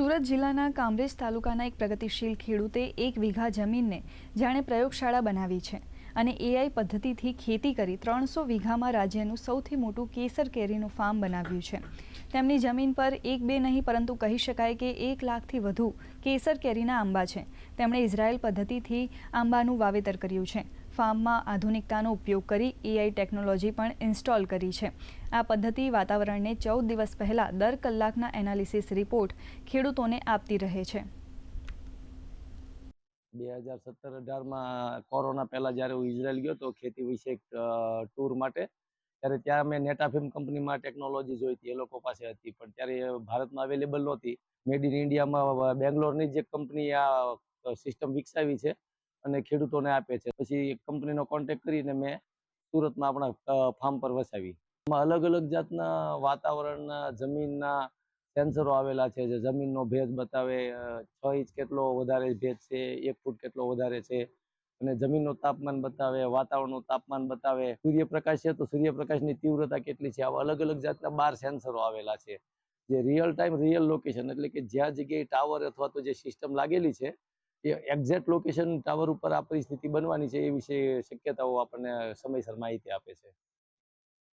સુરત જિલ્લાના કામરેજ તાલુકાના એક પ્રગતિશીલ ખેડૂતે એક વીઘા જમીનને જાણે પ્રયોગશાળા બનાવી છે. અને એઆઈ પદ્ધતિથી ખેતી કરી ત્રણસો વીઘામાં રાજ્યનું સૌથી મોટું કેસર કેરીનું ફાર્મ બનાવ્યું છે. તેમની જમીન પર એક બે નહીં, પરંતુ કહી શકાય કે એક લાખથી વધુ કેસર કેરીના આંબા છે. તેમણે ઇઝરાયલ પદ્ધતિથી આંબાનું વાવેતર કર્યું છે. ફાર્મમાં આધુનિકતાનો ઉપયોગ કરી એઆઈ ટેકનોલોજી પણ ઇન્સ્ટોલ કરી છે. આ પદ્ધતિ વાતાવરણને ચૌદ દિવસ પહેલાં દર કલાકના એનાલિસિસ રિપોર્ટ ખેડૂતોને આપતી રહે છે. બે હજાર સત્તર અઢારમાં કોરોના પહેલા જ્યારે હું ઇઝરાયલ ગયો તો ખેતી વિશે ટૂર માટે. ત્યારે ત્યાં મેં નેટાફિમ કંપનીમાં ટેકનોલોજી જોઈ હતી, એ લોકો પાસે હતી. પણ ત્યારે ભારતમાં અવેલેબલ નહોતી. મેડ ઇન ઇન્ડિયામાં બેંગ્લોરની જે કંપની આ સિસ્ટમ વિકસાવી છે અને ખેડૂતોને આપે છે. પછી કંપનીનો કોન્ટેક્ટ કરીને મેં સુરતમાં આપણા ફાર્મ પર વસાવી. અલગ અલગ જાતના વાતાવરણના, જમીનના સેન્સરો આવેલા છે જે જમીનનો ભેજ બતાવે છ ઇંચ કેટલો વધારે ભેજ છે, એક ફૂટ કેટલો વધારે છે અને જમીનનું તાપમાન બતાવે, વાતાવરણનું તાપમાન બતાવે. સૂર્યપ્રકાશ છે તો સૂર્યપ્રકાશની તીવ્રતા કેટલી છે? આવા અલગ અલગ જાતના બાર સેન્સરો આવેલા છે. જે રિયલ ટાઈમ રિયલ લોકેશન એટલે કે જ્યાં જગ્યાએ ટાવર અથવા તો જે સિસ્ટમ લાગેલી છે, એ એક્ઝેક્ટ લોકેશન ટાવર ઉપર આ પરિસ્થિતિ બનવાની છે એ વિશે શક્યતાઓ આપણને સમયસર માહિતી આપે છે.